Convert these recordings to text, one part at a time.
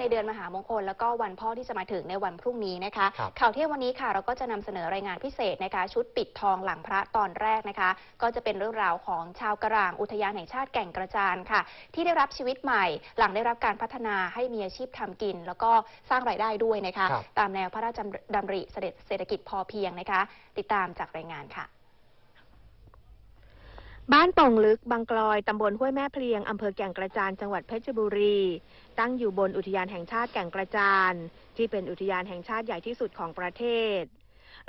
ในเดือนมหามงคล แล้วก็วันพ่อที่จะมาถึงในวันพรุ่งนี้นะคะครับข่าวเที่ยงวันนี้ค่ะ เราก็จะนำเสนอรายงานพิเศษนะคะ ชุดปิดทองหลังพระตอนแรกนะคะ ก็จะเป็นเรื่องราวของชาวกระรางอุทยานแห่งชาติแก่งกระจานค่ะ ที่ได้รับชีวิตใหม่ หลังได้รับการพัฒนาให้มีอาชีพทำกิน แล้วก็สร้างรายได้ด้วยนะคะ ครับ ตามแนวพระราชดำริเศรษฐกิจพอเพียงนะคะ ติดตามจากรายงานค่ะ บ้านโป่งลึกบางกลอย ตำบลห้วยแม่เพลียง อำเภอแก่งกระจานจังหวัดเพชรบุรี ตั้งอยู่บนอุทยานแห่งชาติแก่งกระจาน ที่เป็นอุทยานแห่งชาติใหญ่ที่สุดของประเทศ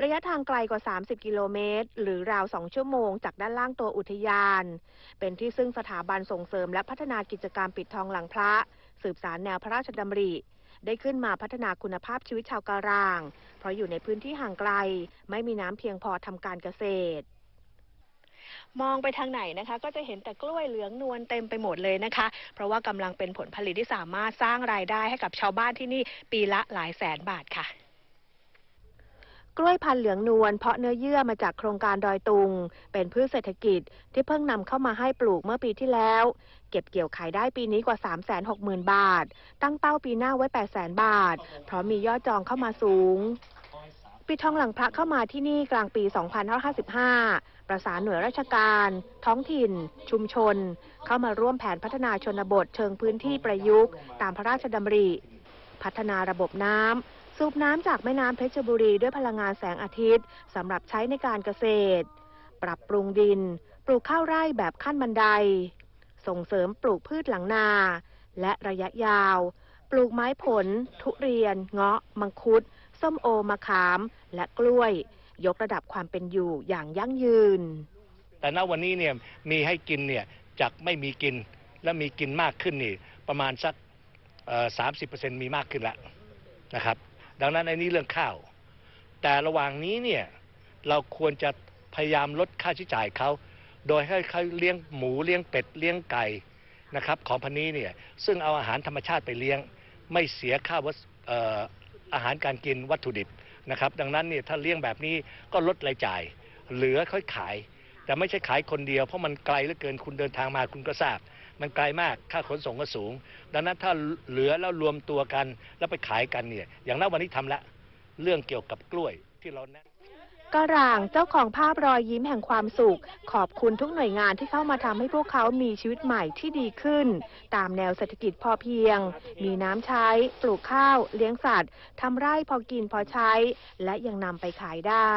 ระยะทางไกลกว่า 30 กิโลเมตร หรือราว 2 ชั่วโมงจากด้านล่างตัวอุทยาน เป็นที่ซึ่งสถาบันส่งเสริมและพัฒนากิจกรรมปิดทองหลังพระ สืบสารแนวพระราชดำริ ได้ขึ้นมาพัฒนาคุณภาพชีวิตชาวการาง เพราะอยู่ในพื้นที่ห่างไกล ไม่มีน้ำเพียงพอทำการเกษตร มองไปทางไหนนะคะ ก็จะเห็นแต่กล้วยเหลืองนวลเต็มไปหมดเลยนะคะ เพราะว่ากำลังเป็นผลผลิตที่สามารถสร้างรายได้ให้กับชาวบ้านที่นี่ปีละหลายแสนบาทค่ะกล้วยพันธุ์เหลืองนวลเพาะเนื้อเยื่อมาจากโครงการดอยตุง เป็นพืชเศรษฐกิจที่เพิ่งนำเข้ามาให้ปลูกเมื่อปีที่แล้ว เก็บเกี่ยวขายได้ปีนี้กว่า 360,000 บาท ตั้งเป้าปีหน้าไว้ 800,000 บาท เพราะมียอดจองเข้ามาสูง ปิดทองหลังพระเข้ามาที่นี่กลางปี 2555 ประสานหน่วยราชการ ท้องถิ่น ชุมชน เข้ามาร่วมแผนพัฒนาชนบทเชิงพื้นที่ประยุกต์ ตามพระราชดำริ พัฒนาระบบน้ำ สูบน้ำจากแม่น้ำเพชรบุรีด้วยพลังงานแสงอาทิตย์สำหรับใช้ในการเกษตร ปรับปรุงดิน ปลูกข้าวไร่แบบขั้นบันได ส่งเสริมปลูกพืชหลังนา และระยะยาว ปลูกไม้ผล ทุเรียน เงาะ มังคุด ส้มโอมะขาม และกล้วย ยกระดับความเป็นอยู่อย่างยั่งยืน แต่ณวันนี้เนี่ยมีให้กินเนี่ยจากไม่มีกินและมีกินมากขึ้นนี่ประมาณสักสามสิบเปอร์เซ็นต์มีมากขึ้นแล้วนะครับ ดังนั้นในนี้เรื่องข้าว แต่ระหว่างนี้เนี่ยเราควรจะพยายามลดค่าใช้จ่ายเขา โดยให้เขาเลี้ยงหมูเลี้ยงเป็ดเลี้ยงไก่นะครับของพันนี้เนี่ยซึ่งเอาอาหารธรรมชาติไปเลี้ยง ไม่เสียค่าวัสอาหารการกินวัตถุดิบนะครับ ดังนั้นเนี่ยถ้าเลี้ยงแบบนี้ก็ลดรายจ่าย เหลือค่อยขาย แต่ไม่ใช่ขายคนเดียวเพราะมันไกลเหลือเกินคุณเดินทางมาคุณก็ทราบ มันไกลมากค่าขนส่งก็สูง ดังนั้นถ้าเหลือแล้วรวมตัวกันแล้วไปขายกันเนี่ยอย่างนั้นวันนี้ทำละ เรื่องเกี่ยวกับกล้วยที่เราแนะ กระร่างเจ้าของภาพรอยยิ้มแห่งความสุข ขอบคุณทุกหน่วยงานที่เข้ามาทำให้พวกเขามีชีวิตใหม่ที่ดีขึ้น ตามแนวเศรษฐกิจพอเพียง มีน้ำใช้ ปลูกข้าว เลี้ยงสัตว์ทำไร่พอกินพอใช้ และยังนำไปขายได้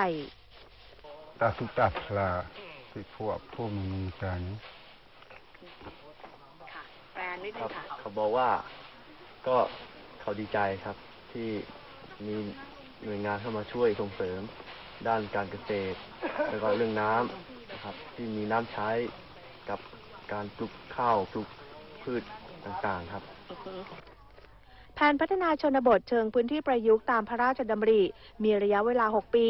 ตาทุกตาพลาที่พวกผู้มีกันแปลนิดคนึรับงค่ะเขาบอกว่าก็เขาดีใจครับที่มีหน่วยงานเข้ามาช่วยส่งเสริม ด้านการเกษตร แล้วก็เรื่องน้ำนะครับที่มีน้ำใช้กับการปลูกข้าวปลูกพืชต่างๆครับแผนพัฒนาชนบทเชิงพื้นที่ประยุกต์ตามพระราชดำริ มีระยะเวลา 6 ปี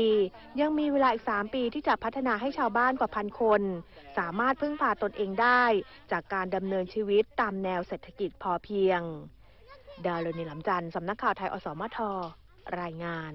ยังมีเวลาอีก 3 ปีที่จะพัฒนาให้ชาวบ้านกว่าพันคน สามารถพึ่งพาตนเองได้ จากการดำเนินชีวิตตามแนวเศรษฐกิจพอเพียง ดาวโลนีลำจันทร์สำนักข่าวไทยอสมทรายงาน